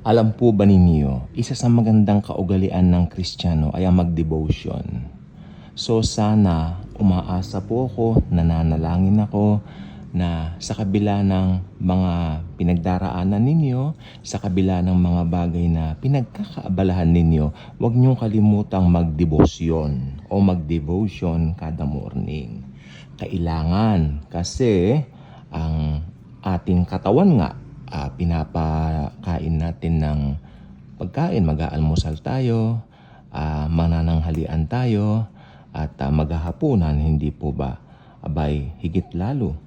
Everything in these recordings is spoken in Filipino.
Alam po ba ninyo, isa sa magandang kaugalian ng Kristiyano ay ang mag-devotion. So sana umaasa po ako, nananalangin ako na sa kabila ng mga pinagdaraanan ninyo, sa kabila ng mga bagay na pinagkakaabalahan ninyo, huwag niyong kalimutang mag-devotion o mag-devotion kada morning. Kailangan kasi ang ating katawan nga ah, pinapakain natin ng pagkain, mag-aalmusal tayo, ah, manananghalian tayo, at ah, maghahapunan, hindi po ba? Abay, higit lalo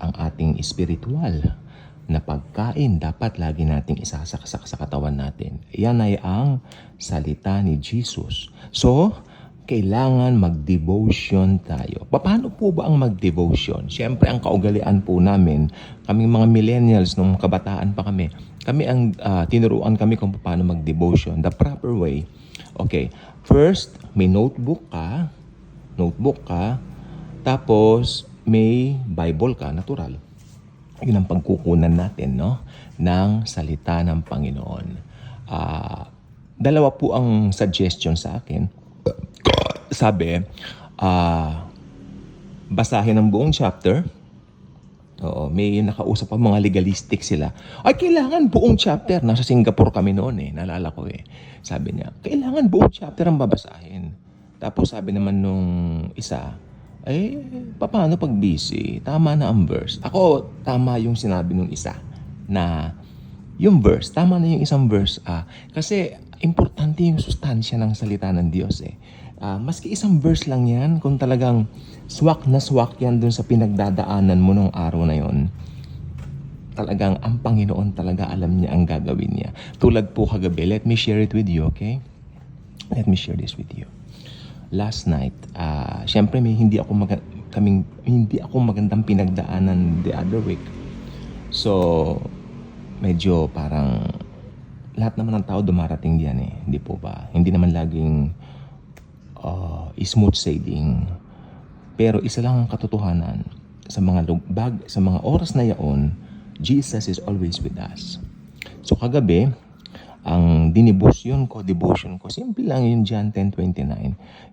ang ating espiritual na pagkain dapat lagi nating isasaksak sa katawan natin. Yan ay ang salita ni Jesus. So, kailangan mag-devotion tayo. Paano po ba ang mag-devotion? Siyempre, ang kaugalian po namin, kaming mga millennials, nung kabataan pa kami, kami ang ah, tinuruan kami kung paano mag-devotion. The proper way. Okay, first, may notebook ka, notebook ka, tapos may Bible ka, natural. Yun ang pagkukunan natin, no? Ng salita ng Panginoon. Ah, dalawa po ang suggestion sa akin sabi, ah, basahin ang buong chapter. Oo, may nakausap pa mga legalistic sila. Ay, kailangan buong chapter. Nasa Singapore kami noon eh. Nalala ko eh. Sabi niya, kailangan buong chapter ang babasahin. Tapos sabi naman nung isa, eh, paano pag busy? Tama na ang verse. Ako, tama yung sinabi nung isa na yung verse, tama na yung isang verse. Ah, kasi importante yung sustansya ng salita ng Diyos eh. Ah, maski isang verse lang yan, kung talagang swak na swak yan dun sa pinagdadaanan mo nung araw na yon, talagang ang Panginoon talaga alam niya ang gagawin niya. Tulad po kagabi, let me share it with you, okay? Let me share this with you. Last night, ah, syempre may hindi ako maga- kaming hindi ako magandang pinagdaanan the other week. So, medyo parang lahat naman ng tao dumarating diyan eh, hindi po ba? Hindi naman laging uh, smooth sailing. Pero isa lang ang katotohanan sa mga lubag, sa mga oras na yaon, Jesus is always with us. So kagabi, ang dinibosyon ko, devotion ko, simple lang yung John 10.29.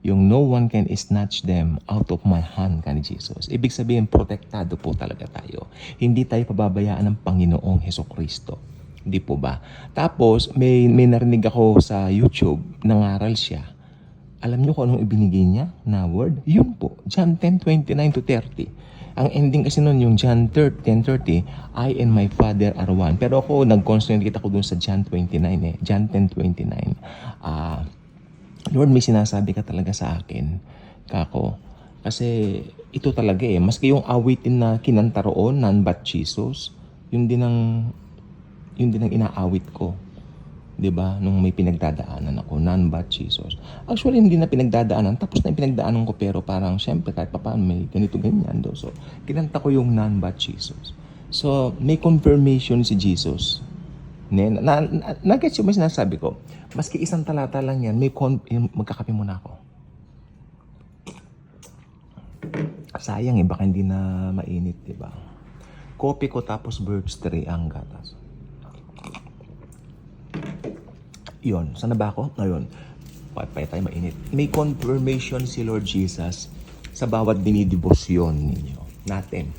Yung no one can snatch them out of my hand ka ni Jesus. Ibig sabihin, protektado po talaga tayo. Hindi tayo pababayaan ng Panginoong Heso Kristo. Hindi po ba? Tapos, may, may narinig ako sa YouTube, nangaral siya. Alam niyo kung anong ibinigay niya na word? Yun po, John 10.29 to 30. Ang ending kasi nun yung John 10.30, I and my Father are one. Pero ako, nag-concentrate ako dun sa John 29 eh. John 10.29. Ah, Lord, may sinasabi ka talaga sa akin, kako. Kasi ito talaga eh. Maski yung awitin na kinanta roon, but Jesus, yun din ang, yun din ang inaawit ko. 'Di ba? Nung may pinagdadaanan ako, none but Jesus. Actually, hindi na pinagdadaanan. Tapos na pinagdaanan ko, pero parang, syempre, kahit pa paano, may ganito, ganyan. Do. So, kinanta ko yung none but Jesus. So, may confirmation si Jesus. Ne, na, na, na, na-gets yung sinasabi ko. Maski isang talata lang yan, may con- magkakape muna ako. Sayang eh, baka hindi na mainit, di ba? Kopi ko tapos verbs 3 ang gatas. Yun, saan na ba ako? Ngayon, patay tayo mainit. May confirmation si Lord Jesus sa bawat dinidibosyon ninyo natin.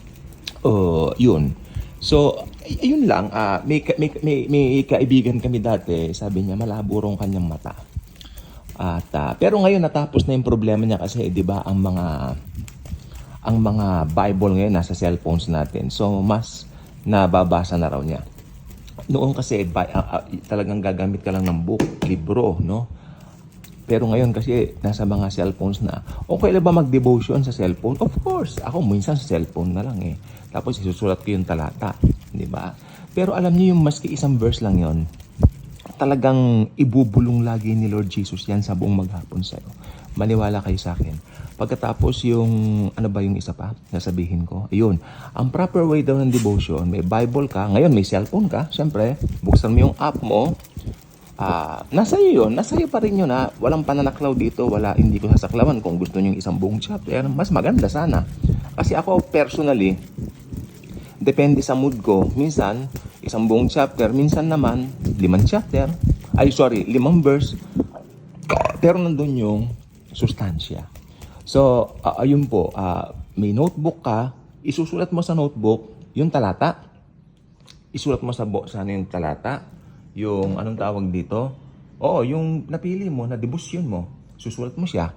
Uh, yun. So, ay- ayun lang. ah may, may, may, may kaibigan kami dati, sabi niya, malabo rong kanyang mata. At, ah, pero ngayon natapos na yung problema niya kasi, di ba, ang mga ang mga Bible ngayon nasa cellphones natin. So, mas nababasa na raw niya. Noon kasi bi- ah, ah, talagang gagamit ka lang ng book, libro, no? Pero ngayon kasi nasa mga cellphones na. Okay lang ba mag-devotion sa cellphone? Of course. Ako minsan sa cellphone na lang eh. Tapos isusulat ko yung talata, di ba? Pero alam niyo yung maski isang verse lang yon talagang ibubulong lagi ni Lord Jesus yan sa buong maghapon sa'yo. Maniwala kayo sa akin. Pagkatapos yung, ano ba yung isa pa, nasabihin ko? Ayun, ang proper way daw ng devotion, may Bible ka, ngayon may cellphone ka, syempre, buksan mo yung app mo, ah nasa iyo yun, nasa iyo pa rin yun ha, walang pananaklaw dito, wala, hindi ko sasaklawan kung gusto niyo yung isang buong chapter, mas maganda sana. Kasi ako personally, depende sa mood ko. Minsan, isang buong chapter, minsan naman, limang chapter, ay sorry, limang verse, pero nandun yung sustansya. So, ah, ayun po, ah, may notebook ka, isusulat mo sa notebook yung talata, isulat mo sa bo sa ano yung talata, yung anong tawag dito? Oo, yung napili mo na debosyon mo, susulat mo siya.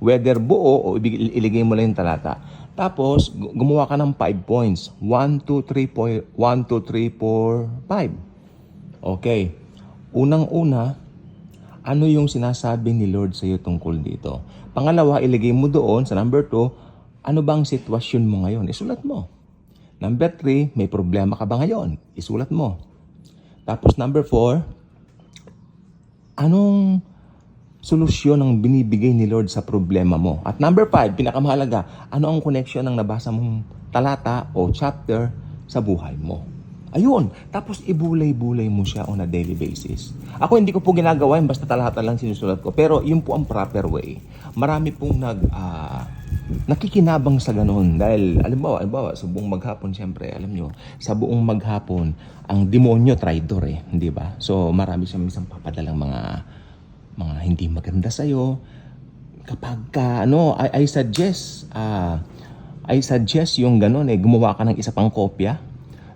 Whether buo o iligay mo lang yung talata. Tapos, gu- gumawa ka ng 5 points. 1, 2, 3, 4, 1, 2, 3, 4, 5. Okay. Unang-una, ano yung sinasabi ni Lord sa iyo tungkol dito? Pangalawa, ilagay mo doon sa number 2, ano bang sitwasyon mo ngayon? Isulat mo. Number 3, may problema ka ba ngayon? Isulat mo. Tapos number 4, anong solusyon ang binibigay ni Lord sa problema mo? At number 5, pinakamahalaga, ano ang connection ng nabasa mong talata o chapter sa buhay mo? Ayun. Tapos ibulay-bulay mo siya on a daily basis. Ako hindi ko po ginagawa yun, basta talata lang sinusulat ko. Pero yun po ang proper way. Marami pong nag, ah, nakikinabang sa ganun. Dahil, alimbawa, alimbawa, sa buong maghapon, siyempre, alam nyo, sa buong maghapon, ang demonyo, traitor eh. Hindi ba? So, marami siyang minsan papadalang mga, mga hindi maganda sa'yo. Kapag ka, ano, I, I suggest, ah, I suggest yung ganun eh, gumawa ka ng isa pang kopya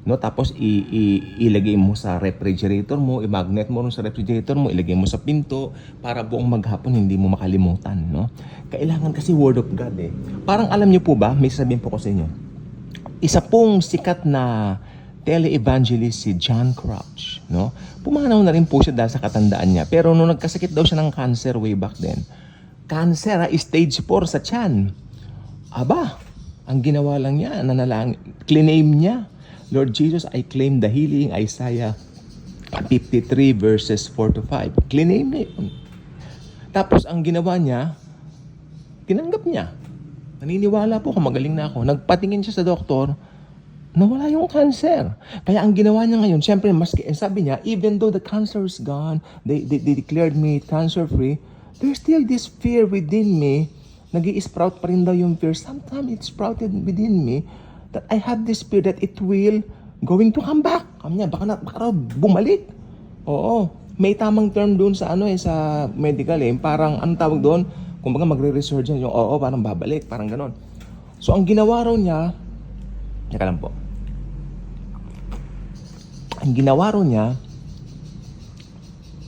no tapos i, i- ilagay mo sa refrigerator mo i-magnet mo sa refrigerator mo ilagay mo sa pinto para buong maghapon hindi mo makalimutan no kailangan kasi word of God eh parang alam niyo po ba may sabihin po ko sa inyo isa pong sikat na tele-evangelist si John Crouch, no? Pumanaw na rin po siya dahil sa katandaan niya. Pero nung nagkasakit daw siya ng cancer way back then, cancer ha, stage 4 sa tiyan. Aba, ang ginawa lang niya, nanalang, claim niya, Lord Jesus, I claim the healing, Isaiah 53 verses 4 to 5. Claim niya yun. Tapos ang ginawa niya, tinanggap niya. Naniniwala po ako, magaling na ako. Nagpatingin siya sa doktor, nawala yung cancer. Kaya ang ginawa niya ngayon, syempre, maski, eh, sabi niya, even though the cancer is gone, they, they, they declared me cancer-free, there's still this fear within me, nag sprout pa rin daw yung fear. Sometimes it sprouted within me that I have this fear that it will going to come back. Kami niya, baka, na, baka raw bumalik. Oo. May tamang term doon sa ano eh, sa medical eh. Parang, anong tawag doon? Kung baga magre-resurgence yung oo, parang babalik, parang ganon. So, ang ginawa raw niya, Teka lang po. Ang ginawa raw niya,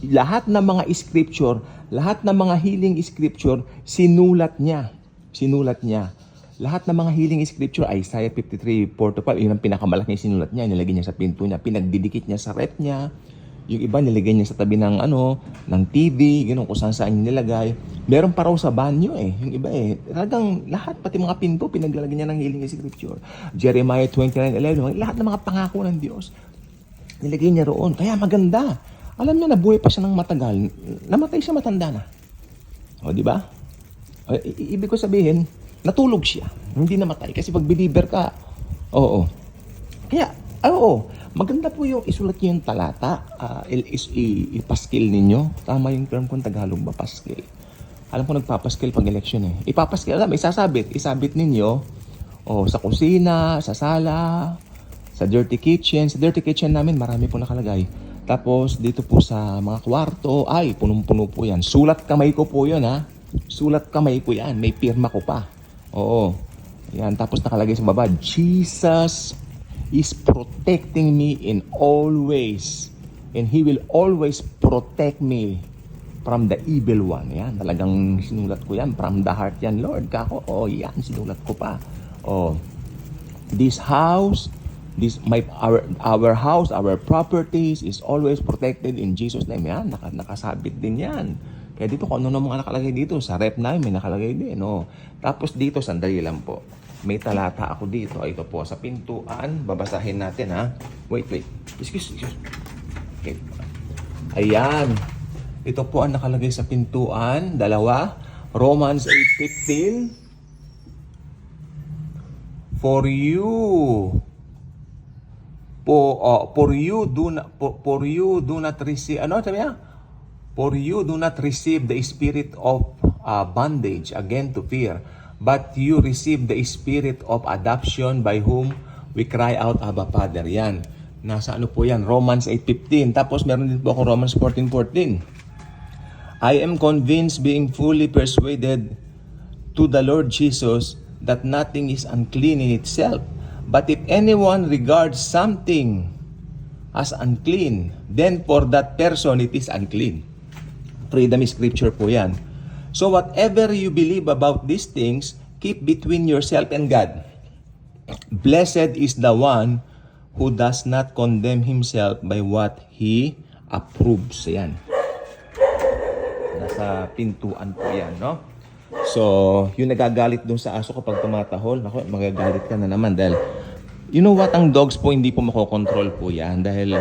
lahat ng mga scripture, lahat ng mga healing scripture, sinulat niya. Sinulat niya. Lahat ng mga healing scripture, Isaiah 53, 4 to 5, yun ang pinakamalaking sinulat niya. Nilagay niya sa pinto niya, pinagdidikit niya sa rep niya. Yung iba nilagay niya sa tabi ng ano, ng TV, gano'n kung saan saan nilagay. Meron pa raw sa banyo eh, yung iba eh. Talagang lahat, pati mga pinto, pinaglalagay niya ng healing scripture. Jeremiah 29:11, lahat ng mga pangako ng Diyos, nilagay niya roon. Kaya maganda. Alam niya, nabuhay pa siya ng matagal. Namatay siya matanda na. O, di ba? Ibig ko sabihin, natulog siya. Hindi namatay. Kasi pag believer ka, oo. Kaya, oo, maganda po yung isulat niyo yung talata, ah, il- is, ipaskil ninyo. Tama yung term kung Tagalog ba, paskil. Alam ko nagpapaskil pag election eh. Ipapaskil, alam, isasabit. Isabit ninyo, oh, sa kusina, sa sala, sa dirty kitchen. Sa dirty kitchen namin, marami po nakalagay. Tapos, dito po sa mga kwarto, ay, punong-puno po yan. Sulat kamay ko po yun, ha? Sulat kamay ko yan. May pirma ko pa. Oo. Yan. Tapos nakalagay sa baba, Jesus is protecting me in all ways. And He will always protect me from the evil one. Yan, talagang sinulat ko yan. From the heart yan, Lord. Kako, oh, yan, sinulat ko pa. Oh, this house, this my our our house, our properties is always protected in Jesus name. Yan, naka, nakasabit din yan. Kaya dito kung ano na mga nakalagay dito, sa rep namin may nakalagay din. No? Tapos dito, sandali lang po. May talata ako dito. Ito po, sa pintuan, babasahin natin ha. Wait, wait. Excuse, excuse. Okay. Ayan. Ito po ang nakalagay sa pintuan. Dalawa. Romans 8.15. For you for, uh, for you do not for, for you do not receive ano sabi niya? For you do not receive the spirit of uh, bondage again to fear, but you receive the spirit of adoption by whom we cry out, Abba Father. Yan. Nasa ano po yan, Romans 8.15. Tapos meron din po ako Romans 14.14. I am convinced being fully persuaded to the Lord Jesus that nothing is unclean in itself. But if anyone regards something as unclean, then for that person it is unclean. Freedom scripture po yan. So whatever you believe about these things, keep between yourself and God. Blessed is the one who does not condemn himself by what he approves. Yan. Nasa pintuan po yan, no? So, yung nagagalit dun sa aso kapag tumatahol, nako, magagalit ka na naman dahil you know what, ang dogs po hindi po makokontrol po yan dahil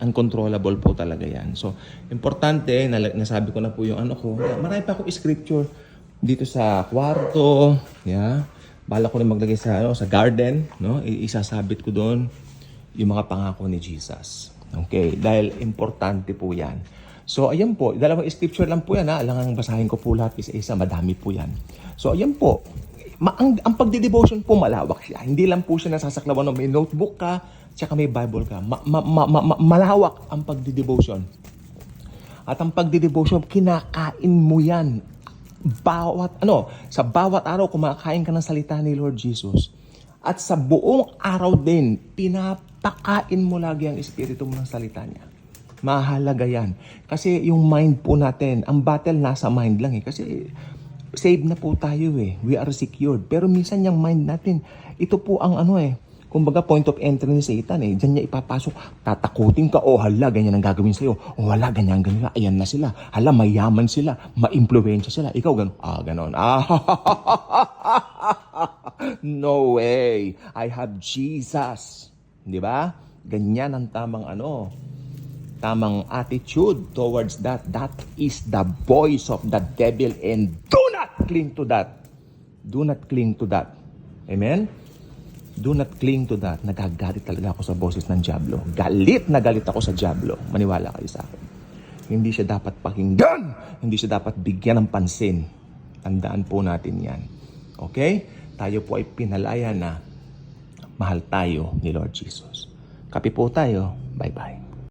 uncontrollable po talaga yan. So, importante, nasabi ko na po yung ano ko, yeah, marami pa ako scripture dito sa kwarto, yeah. Bala ko rin maglagay sa, ano, sa garden, no? Isasabit ko doon yung mga pangako ni Jesus. Okay, dahil importante po yan. So, ayan po, dalawang scripture lang po yan ha. Alangang basahin ko po lahat isa-isa, madami po yan. So, ayan po, Ma- ang, ang pagdidevotion po malawak siya. Hindi lang po siya nasasaklawan ng may notebook ka, tsaka may Bible ka. Ma- ma- ma- ma- ma- malawak ang pagdidevotion. At ang pagdidevotion, kinakain mo yan. Bawat, ano, sa bawat araw kumakain ka ng salita ni Lord Jesus. At sa buong araw din, pinapakain mo lagi ang espiritu mo ng salita niya. Mahalaga yan. Kasi yung mind po natin, ang battle nasa mind lang eh. Kasi save na po tayo eh. We are secured. Pero minsan yung mind natin, ito po ang ano eh, kumbaga point of entry ni Satan eh. Diyan niya ipapasok, tatakutin ka, oh hala, ganyan ang gagawin sa'yo. Oh hala, ganyan, ganyan, ayan na sila. Hala, mayaman sila, ma-impluensya sila. Ikaw gano'n, ah, gano'n. Ah, no way. I have Jesus. Di ba? Ganyan ang tamang ano, tamang attitude towards that. That is the voice of the devil and do not cling to that. Do not cling to that. Amen? Do not cling to that. Nagagalit talaga ako sa boses ng Diablo. Galit na galit ako sa Diablo. Maniwala kayo sa akin. Hindi siya dapat pakinggan. Hindi siya dapat bigyan ng pansin. Tandaan po natin yan. Okay? Tayo po ay pinalaya na mahal tayo ni Lord Jesus. Kapi po tayo. Bye-bye.